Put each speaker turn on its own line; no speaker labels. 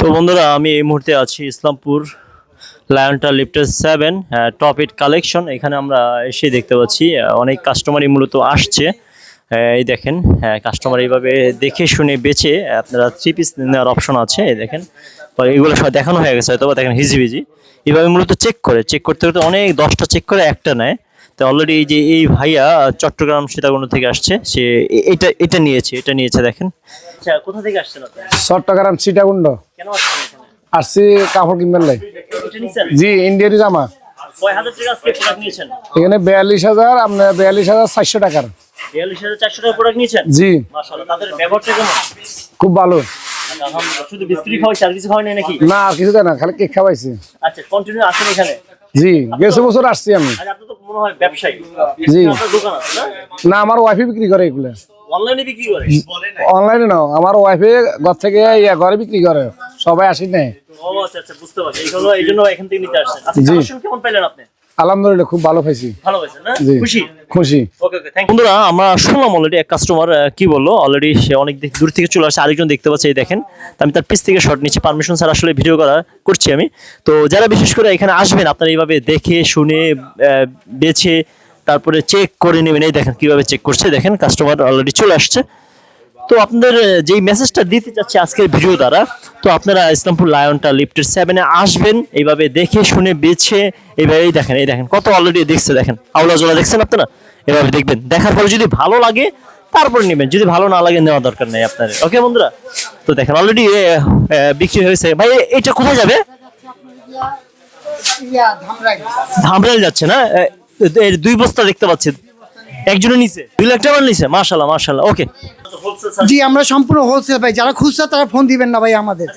তো বন্ধুরা, আমি এই মুহূর্তে আছি Islampur লায়নটা lifted seven top it collection এখানে আমরা এসে দেখতে পাচ্ছি অনেক কাস্টমারই মূলত আসছে। এই দেখেন হ্যাঁ কাস্টমার এইভাবে দেখে শুনে বেচে আপনারা থ্রি পিস নেওয়ার অপশন আছে, এই দেখেন। এগুলো সব দেখানো হয়ে গেছে হয়তো দেখেন হিজিবিজি। এইভাবে মূলত চেক করে চেক করতে করতে অনেক দশটা চেক করে একটা নেয়। তো অলরেডি এই যে এই ভাইয়া চট্টগ্রাম সীতাকুণ্ড থেকে আসছে সে এটা এটা নিয়েছে এটা নিয়েছে দেখেন। আচ্ছা কোথা থেকে আসছেন আপনি?
চট্টগ্রাম সীতাকুণ্ড।
কেন আসছেন এখানে?
আসছি কাপড় কিনবার লাই। জি ইন্ডিয়ারি জামা।
কয় টাকা আজকে প্রোডাক্ট নিয়েছেন?
এখানে বিয়াল্লিশ হাজার আপনার বিয়াল্লিশ হাজার চারশো টাকার। জি।
মাশাআল্লাহ তাদের ব্যবহারটা কেমন?
খুব ভালো।
শুধু বিস্কুট খাওয়াইছে আর কিছু খাওয়াই নাই নাকি?
না আর কিছু না খালি কেক খাওয়াইছি।
আচ্ছা কন্টিনিউ আসেন এখানে?
জি গেছে বছর আসছি আমি।
ব্যবসায়ী।
জি।
না?
না আমার ওয়াইফে বিক্রি করে এগুলো।
অনলাইনে বিক্রি করে?
অনলাইনে নাও আমার ওয়াইফে ঘর থেকে ইয়া ঘরে বিক্রি করে সবাই আসি নাই
ও আচ্ছা আচ্ছা বুঝতে পারছি। এই জন্য এখান থেকে নিতে আসছেন। আচ্ছা। কেমন পেলেন আপনি?
আলহামদুলিল্লাহ খুব ভালো পাইছি।
ভালো হয়েছে না? খুশি?
খুশি।
ওকে ওকে থ্যাংক বন্ধুরা আমরা শুনলাম অলরেডি এক কাস্টমার কি বলল? অলরেডি সে অনেক দিক- দূর থেকে চলে আসছে আরেকজন দেখতে পাচ্ছে এই দেখেন। তো আমি তার পিস থেকে শর্ট নিচ্ছি। পারমিশন স্যার আসলে ভিডিও করা করছি আমি। তো যারা বিশেষ করে এখানে আসবেন আপনারা এইভাবে দেখে শুনে বেছে তারপরে চেক করে নেবেন। এই দেখেন কীভাবে চেক করছে। দেখেন কাস্টমার অলরেডি চলে আসছে। তো আপনাদের যেই মেসেজটা দিতে চাচ্ছি আজকের ভিডিও দ্বারা তো আপনারা ইসলামপুর লায়নটা লিফটের সেভেনে আসবেন এইভাবে দেখে শুনে বেছে এইভাবেই দেখেন এই দেখেন কত অলরেডি দেখছে দেখেন। আওলা জোলা দেখছেন আপনারা? এভাবে দেখবেন। দেখার পরে যদি ভালো লাগে তারপরে নেবেন। যদি ভালো না লাগে নেওয়া দরকার নেই আপনার ওকে বন্ধুরা? তো দেখেন অলরেডি বিক্রি হয়েছে। ভাই এটা কোথায় যাবে? ধামরাইল। যাচ্ছে না? এর দুই বস্তা দেখতে পাচ্ছি। একজনের নিচে। দুই লাখ টাকা নিচে? মাশাল্লাহ মাশাল্লাহ ওকে
জি, আমরা সম্পূর্ণ হোলসেল ভাই। যারা খুচরা, তারা ফোন দিবেন না, ভাই, আমাদের।